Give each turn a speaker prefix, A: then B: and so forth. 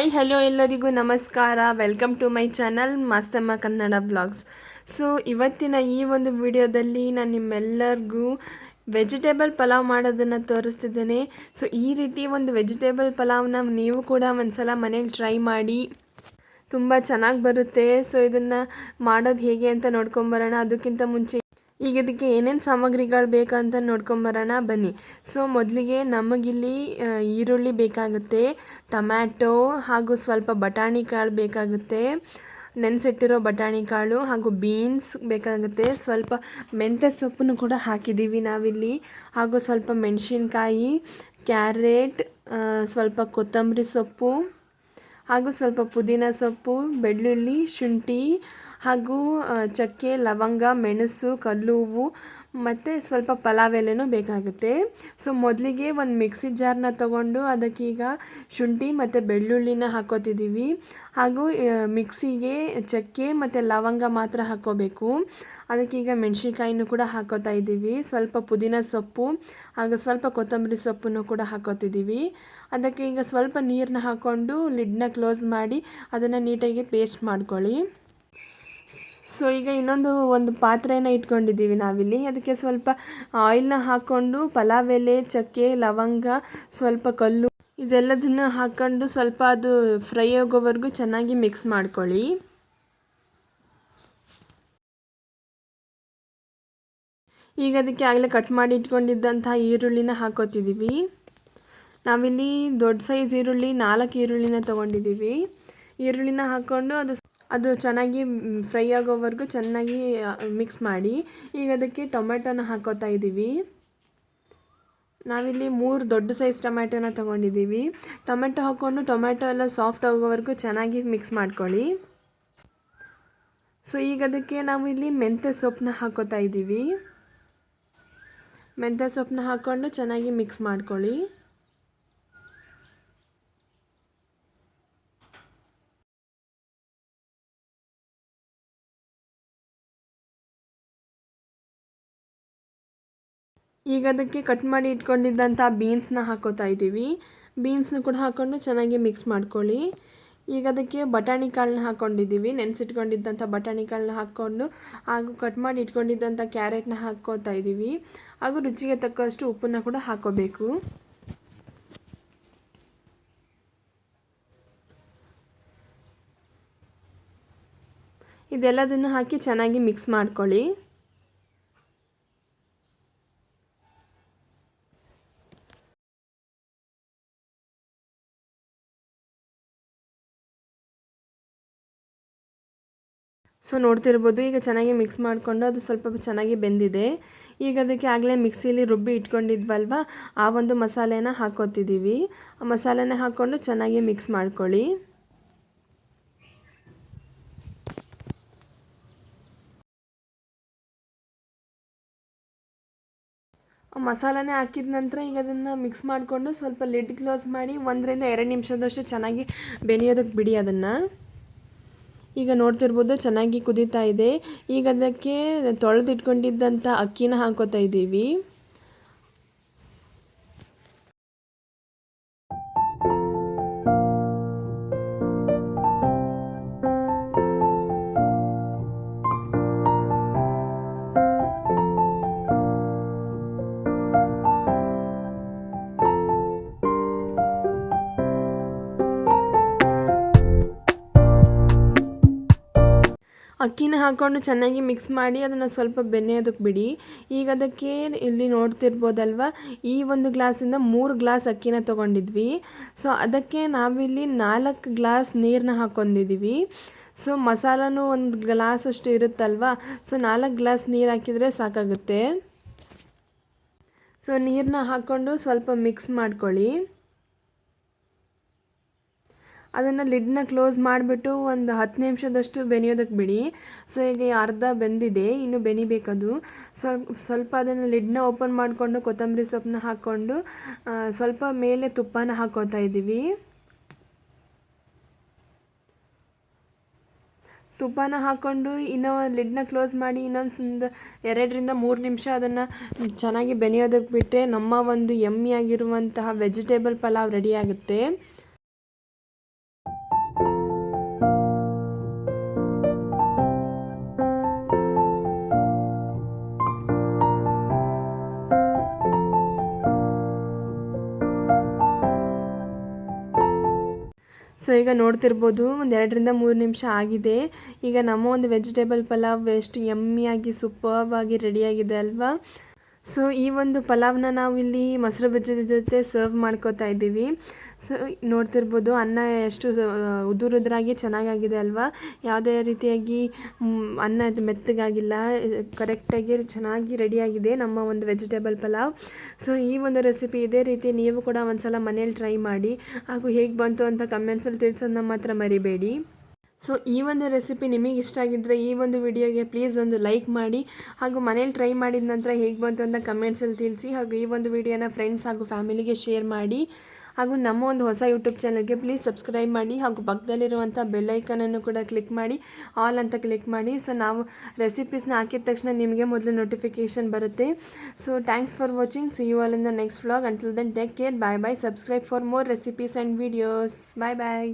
A: Hi hello ಎಲ್ಲರಿಗೂ ನಮಸ್ಕಾರ. Welcome to my channel Mastamma Kannada blogs so ಇವತ್ತಿನ ಈ ಒಂದು ವಿಡಿಯೋದಲ್ಲಿ ನಾನು ನಿಮ್ಮೆಲ್ಲರಿಗೂ ವೆಜಿಟೇಬಲ್ ಪಲಾವ್ ಮಾಡೋದನ್ನು ತೋರಿಸ್ತಿದ್ದೇನೆ. ಸೊ ಈ ರೀತಿ ಒಂದು ವೆಜಿಟೇಬಲ್ ಪಲಾವ್ನ ನೀವು ಕೂಡ ಒಂದ್ಸಲ ಮನೇಲಿ ಟ್ರೈ ಮಾಡಿ, ತುಂಬ ಚೆನ್ನಾಗಿ ಬರುತ್ತೆ. ಸೊ ಇದನ್ನು ಮಾಡೋದು ಹೇಗೆ ಅಂತ ನೋಡ್ಕೊಂಬರೋಣ ಅದಕ್ಕಿಂತ ಮುಂಚೆ ಈಗ ಇದಕ್ಕೆ ಏನೇನು ಸಾಮಗ್ರಿಗಳು ಬೇಕಂತ ನೋಡ್ಕೊಂಬರೋಣ, ಬನ್ನಿ. ಸೊ, ಮೊದಲಿಗೆ ನಮಗಿಲ್ಲಿ ಈರುಳ್ಳಿ ಬೇಕಾಗುತ್ತೆ, ಟೊಮ್ಯಾಟೊ ಹಾಗೂ ಸ್ವಲ್ಪ ಬಟಾಣಿ ಕಾಳು ಬೇಕಾಗುತ್ತೆ, ನೆನೆಸಿಟ್ಟಿರೋ ಬಟಾಣಿ ಕಾಳು ಹಾಗೂ ಬೀನ್ಸ್ ಬೇಕಾಗುತ್ತೆ. ಸ್ವಲ್ಪ ಮೆಂತ್ಯ ಸೊಪ್ಪನ್ನು ಕೂಡ ಹಾಕಿದ್ದೀವಿ ನಾವಿಲ್ಲಿ. ಹಾಗೂ ಸ್ವಲ್ಪ ಮೆಣಸಿನ್ಕಾಯಿ, ಕ್ಯಾರೆಟ್ ಸ್ವಲ್ಪ ಕೊತ್ತಂಬರಿ ಸೊಪ್ಪು ಹಾಗೂ ಸ್ವಲ್ಪ ಪುದೀನ ಸೊಪ್ಪು, ಬೆಳ್ಳುಳ್ಳಿ, ಶುಂಠಿ ಹಾಗೂ ಚಕ್ಕೆ, ಲವಂಗ, ಮೆಣಸು ಕಲ್ಲು ಹೂವು ಮತ್ತು ಸ್ವಲ್ಪ ಪಲಾವ್ ಎಲೆನೂ ಬೇಕಾಗುತ್ತೆ. ಸೊ, ಮೊದಲಿಗೆ ಒಂದು ಮಿಕ್ಸಿ ಜಾರ್ನ ತಗೊಂಡು ಅದಕ್ಕೀಗ ಶುಂಠಿ ಮತ್ತು ಬೆಳ್ಳುಳ್ಳಿನ ಹಾಕೋತಿದ್ದೀವಿ. ಹಾಗೂ ಮಿಕ್ಸಿಗೆ ಚಕ್ಕೆ ಮತ್ತು ಲವಂಗ ಮಾತ್ರ ಹಾಕೋಬೇಕು. ಅದಕ್ಕೀಗ ಮೆಣಸಿನ್ಕಾಯಿನೂ ಕೂಡ ಹಾಕೋತಾ ಇದ್ದೀವಿ. ಸ್ವಲ್ಪ ಪುದೀನ ಸೊಪ್ಪು ಹಾಗೂ ಸ್ವಲ್ಪ ಕೊತ್ತಂಬರಿ ಸೊಪ್ಪನ್ನು ಕೂಡ ಹಾಕೋತಿದ್ದೀವಿ. ಅದಕ್ಕೆ ಈಗ ಸ್ವಲ್ಪ ನೀರನ್ನ ಹಾಕ್ಕೊಂಡು ಲಿಡ್ನ ಕ್ಲೋಸ್ ಮಾಡಿ ಅದನ್ನು ನೀಟಾಗಿ ಪೇಸ್ಟ್ ಮಾಡ್ಕೊಳ್ಳಿ. ಸೊ ಈಗ ಇನ್ನೊಂದು ಒಂದು ಪಾತ್ರೆಯನ್ನು ಇಟ್ಕೊಂಡಿದ್ದೀವಿ ನಾವಿಲ್ಲಿ. ಅದಕ್ಕೆ ಸ್ವಲ್ಪ ಆಯಿಲ್ನ ಹಾಕ್ಕೊಂಡು ಪಲಾವ್ ಎಲೆ ಚಕ್ಕೆ, ಲವಂಗ, ಸ್ವಲ್ಪ ಕಲ್ಲು ಇದೆಲ್ಲದನ್ನು ಹಾಕ್ಕೊಂಡು ಸ್ವಲ್ಪ ಅದು ಫ್ರೈ ಆಗೋವರೆಗೂ ಚೆನ್ನಾಗಿ ಮಿಕ್ಸ್ ಮಾಡ್ಕೊಳ್ಳಿ. ಈಗ ಅದಕ್ಕೆ ಆಗಲೇ ಕಟ್ ಮಾಡಿ ಇಟ್ಕೊಂಡಿದ್ದಂತಹ ಈರುಳ್ಳಿನ ಹಾಕೋತಿದ್ದೀವಿ. ನಾವಿಲ್ಲಿ ದೊಡ್ಡ ಸೈಜ್ ಈರುಳ್ಳಿ, ನಾಲ್ಕು ಈರುಳ್ಳಿನ ತೊಗೊಂಡಿದ್ದೀವಿ. ಈರುಳ್ಳಿನ ಹಾಕ್ಕೊಂಡು ಅದು ಅದು ಚೆನ್ನಾಗಿ ಫ್ರೈ ಆಗೋವರೆಗೂ ಚೆನ್ನಾಗಿ ಮಿಕ್ಸ್ ಮಾಡಿ, ಈಗ ಅದಕ್ಕೆ ಟೊಮೆಟೊನ ಹಾಕೋತಾ ಇದ್ದೀವಿ ನಾವಿಲ್ಲಿ ಮೂರು ದೊಡ್ಡ ಸೈಜ್ ಟೊಮ್ಯಾಟೊನ ತೊಗೊಂಡಿದ್ದೀವಿ ಟೊಮೆಟೊ ಹಾಕ್ಕೊಂಡು ಟೊಮೆಟೊ ಎಲ್ಲ ಸಾಫ್ಟ್ ಆಗೋವರೆಗೂ ಚೆನ್ನಾಗಿ ಮಿಕ್ಸ್ ಮಾಡ್ಕೊಳ್ಳಿ. ಸೊ ಈಗ ಅದಕ್ಕೆ ನಾವು ಇಲ್ಲಿ ಮೆಂತ್ಯ ಸೊಪ್ಪನ್ನ ಹಾಕೋತಾ ಇದ್ದೀವಿ ಮೆಂತ್ಯ ಸೊಪ್ಪನ್ನ ಹಾಕ್ಕೊಂಡು ಚೆನ್ನಾಗಿ ಮಿಕ್ಸ್ ಮಾಡ್ಕೊಳ್ಳಿ. ಈಗ ಅದಕ್ಕೆ ಕಟ್ ಮಾಡಿ ಇಟ್ಕೊಂಡಿದ್ದಂಥ ಬೀನ್ಸ್ನ ಹಾಕೋತಾ ಇದ್ದೀವಿ. ಬೀನ್ಸ್ನ ಕೂಡ ಹಾಕ್ಕೊಂಡು ಚೆನ್ನಾಗಿ ಮಿಕ್ಸ್ ಮಾಡ್ಕೊಳ್ಳಿ. ಈಗ ಅದಕ್ಕೆ ಬಟಾಣಿ ಕಾಳನ್ನ ಹಾಕ್ಕೊಂಡಿದ್ದೀವಿ ನೆನೆಸಿಟ್ಕೊಂಡಿದ್ದಂಥ ಬಟಾಣಿ ಕಾಳನ್ನ ಹಾಕ್ಕೊಂಡು ಹಾಗೂ ಕಟ್ ಮಾಡಿ ಇಟ್ಕೊಂಡಿದ್ದಂಥ ಕ್ಯಾರೆಟ್ನ ಹಾಕ್ಕೋತಾ ಇದ್ದೀವಿ. ಹಾಗೂ ರುಚಿಗೆ ತಕ್ಕಷ್ಟು ಉಪ್ಪನ್ನು ಕೂಡ ಹಾಕ್ಕೋಬೇಕು ಇದೆಲ್ಲದನ್ನು ಹಾಕಿ ಚೆನ್ನಾಗಿ ಮಿಕ್ಸ್ ಮಾಡ್ಕೊಳ್ಳಿ. ಸೊ ನೋಡ್ತಿರ್ಬೋದು, ಈಗ ಚೆನ್ನಾಗಿ ಮಿಕ್ಸ್ ಮಾಡಿಕೊಂಡು ಅದು ಸ್ವಲ್ಪ ಚೆನ್ನಾಗಿ ಬೆಂದಿದೆ. ಈಗ ಅದಕ್ಕೆ ಆಗಲೇ ಮಿಕ್ಸಿಲಿ ರುಬ್ಬಿ ಇಟ್ಕೊಂಡಿದ್ವಲ್ವ, ಆ ಒಂದು ಮಸಾಲೆನ ಹಾಕೋತಿದ್ದೀವಿ. ಆ ಮಸಾಲೆನ ಹಾಕ್ಕೊಂಡು ಚೆನ್ನಾಗಿ ಮಿಕ್ಸ್ ಮಾಡ್ಕೊಳ್ಳಿ. ಮಸಾಲಾನೇ ಹಾಕಿದ ನಂತರ ಈಗ ಅದನ್ನು ಮಿಕ್ಸ್ ಮಾಡಿಕೊಂಡು ಸ್ವಲ್ಪ ಲಿಡ್ ಕ್ಲೋಸ್ ಮಾಡಿ ಒಂದರಿಂದ ಎರಡು ನಿಮಿಷದಷ್ಟು ಚೆನ್ನಾಗಿ ಬೆನೆಯೋದಕ್ಕೆ ಬಿಡಿ ಅದನ್ನು. ಈಗ ನೋಡ್ತಿರ್ಬೋದು ಚೆನ್ನಾಗಿ ಕುದೀತಾ ಇದೆ. ಈಗ ಅದಕ್ಕೆ ತೊಳೆದಿಟ್ಕೊಂಡಿದ್ದಂಥ ಅಕ್ಕಿನ ಹಾಕೋತಾ ಇದ್ದೀವಿ. ಅಕ್ಕಿನ ಹಾಕ್ಕೊಂಡು ಚೆನ್ನಾಗಿ ಮಿಕ್ಸ್ ಮಾಡಿ ಅದನ್ನು ಸ್ವಲ್ಪ ಬೆನೆಯೋದಕ್ಕೆ ಬಿಡಿ. ಈಗ ಅದಕ್ಕೆ ಇಲ್ಲಿ ನೋಡ್ತಿರ್ಬೋದಲ್ವ, ಈ ಒಂದು ಗ್ಲಾಸಿಂದ ಮೂರು ಗ್ಲಾಸ್ ಅಕ್ಕಿನ ತೊಗೊಂಡಿದ್ವಿ. ಸೊ ಅದಕ್ಕೆ ನಾವಿಲ್ಲಿ ನಾಲ್ಕು ಗ್ಲಾಸ್ ನೀರನ್ನ ಹಾಕ್ಕೊಂಡಿದ್ದೀವಿ ಸೊ ಮಸಾಲನೂ ಒಂದು ಗ್ಲಾಸ್ ಅಷ್ಟು ಇರುತ್ತಲ್ವ ಸೊ ನಾಲ್ಕು ಗ್ಲಾಸ್ ನೀರು ಹಾಕಿದರೆ ಸಾಕಾಗುತ್ತೆ. ಸೊ ನೀರನ್ನ ಹಾಕ್ಕೊಂಡು ಸ್ವಲ್ಪ ಮಿಕ್ಸ್ ಮಾಡ್ಕೊಳ್ಳಿ. ಅದನ್ನು ಲಿಡ್ನ ಕ್ಲೋಸ್ ಮಾಡಿಬಿಟ್ಟು ಒಂದು ಹತ್ತು ನಿಮಿಷದಷ್ಟು ಬೆನೆಯೋದಕ್ಕೆ ಬಿಡಿ. ಸೊ ಈಗ ಅರ್ಧ ಬೆಂದಿದೆ, ಇನ್ನು ಬೆನಿಬೇಕದು. ಸ್ವಲ್ಪ ಸ್ವಲ್ಪ ಅದನ್ನು ಲಿಡ್ನ ಓಪನ್ ಮಾಡಿಕೊಂಡು ಕೊತ್ತಂಬರಿ ಸೊಪ್ಪನ್ನ ಹಾಕ್ಕೊಂಡು ಸ್ವಲ್ಪ ಮೇಲೆ ತುಪ್ಪನ ಹಾಕೋತಾ ಇದ್ದೀವಿ. ತುಪ್ಪನ ಹಾಕ್ಕೊಂಡು ಇನ್ನೂ ಲಿಡ್ನ ಕ್ಲೋಸ್ ಮಾಡಿ ಇನ್ನೊಂದು ಎರಡರಿಂದ ಮೂರು ನಿಮಿಷ ಅದನ್ನು ಚೆನ್ನಾಗಿ ಬೆನೆಯೋದಕ್ಕೆ ಬಿಟ್ಟರೆ ನಮ್ಮ ಒಂದು ಎಮ್ಮಿಯಾಗಿರುವಂತಹ ವೆಜಿಟೇಬಲ್ ಪಲಾವ್ ರೆಡಿ ಸೊ ಈಗ ನೋಡ್ತಿರ್ಬೋದು ಒಂದು ಎರಡರಿಂದ ಮೂರು ನಿಮಿಷ ಆಗಿದೆ. ಈಗ ನಮ್ಮ ಒಂದು ವೆಜಿಟೇಬಲ್ ಪಲಾವ್ ಎಷ್ಟು ಯಮ್ಮಿಯಾಗಿ ಸೂಪರ್ವಾಗಿ ರೆಡಿಯಾಗಿದೆ ಅಲ್ವಾ? ಸೊ ಈ ಒಂದು ಪಲಾವ್ನ ನಾವು ಇಲ್ಲಿ ಮೊಸರು ಬಜ್ಜದ ಜೊತೆ ಸರ್ವ್ ಮಾಡ್ಕೋತಾ ಇದ್ದೀವಿ. ಸೊ ನೋಡ್ತಿರ್ಬೋದು ಅನ್ನ ಎಷ್ಟು ಉದುರುದ್ರಾಗಿ ಚೆನ್ನಾಗಾಗಿದೆ ಅಲ್ವಾ? ಯಾವುದೇ ರೀತಿಯಾಗಿ ಅನ್ನ ಮೆತ್ತಗಾಗಿಲ್ಲ ಕರೆಕ್ಟಾಗಿ ಚೆನ್ನಾಗಿ ರೆಡಿಯಾಗಿದೆ ನಮ್ಮ ಒಂದು ವೆಜಿಟೇಬಲ್ ಪಲಾವ್. ಸೊ ಈ ಒಂದು ರೆಸಿಪಿ ಇದೇ ರೀತಿ ನೀವು ಕೂಡ ಒಂದ್ಸಲ ಮನೇಲಿ ಟ್ರೈ ಮಾಡಿ. ಹಾಗೂ ಹೇಗೆ ಬಂತು ಅಂತ ಕಮೆಂಟ್ಸಲ್ಲಿ ತಿಳಿಸೋದನ್ನ ಮಾತ್ರ ಮರಿಬೇಡಿ. ಸೊ ಈ ಒಂದು ರೆಸಿಪಿ ನಿಮಗೆ ಇಷ್ಟ ಆಗಿದ್ದರೆ ಈ ಒಂದು ವಿಡಿಯೋಗೆ ಪ್ಲೀಸ್ ಒಂದು ಲೈಕ್ ಮಾಡಿ ಹಾಗೂ ಮನೇಲಿ ಟ್ರೈ ಮಾಡಿದ ನಂತರ ಹೇಗೆ ಬಂತು ಅಂತ ಕಮೆಂಟ್ಸಲ್ಲಿ ತಿಳಿಸಿ ಹಾಗೂ ಈ ಒಂದು ವಿಡಿಯೋನ ಫ್ರೆಂಡ್ಸ್ ಹಾಗೂ ಫ್ಯಾಮಿಲಿಗೆ ಶೇರ್ ಮಾಡಿ ಹಾಗೂ ನಮ್ಮ ಒಂದು ಹೊಸ ಯೂಟ್ಯೂಬ್ ಚಾನಲ್ಗೆ ಪ್ಲೀಸ್ ಸಬ್ಸ್ಕ್ರೈಬ್ ಮಾಡಿ ಹಾಗೂ ಪಕ್ಕದಲ್ಲಿರುವಂಥ ಬೆಲ್ಲೈಕನನ್ನು ಕೂಡ ಕ್ಲಿಕ್ ಮಾಡಿ ಆಲ್ ಅಂತ ಕ್ಲಿಕ್ ಮಾಡಿ. ಸೊ ನಾವು ರೆಸಿಪೀಸ್ನ ಹಾಕಿದ ತಕ್ಷಣ ನಿಮಗೆ ಮೊದಲು ನೋಟಿಫಿಕೇಷನ್ ಬರುತ್ತೆ. So thanks for watching see you all in the next vlog until then take care bye bye subscribe for more recipes and videos bye bye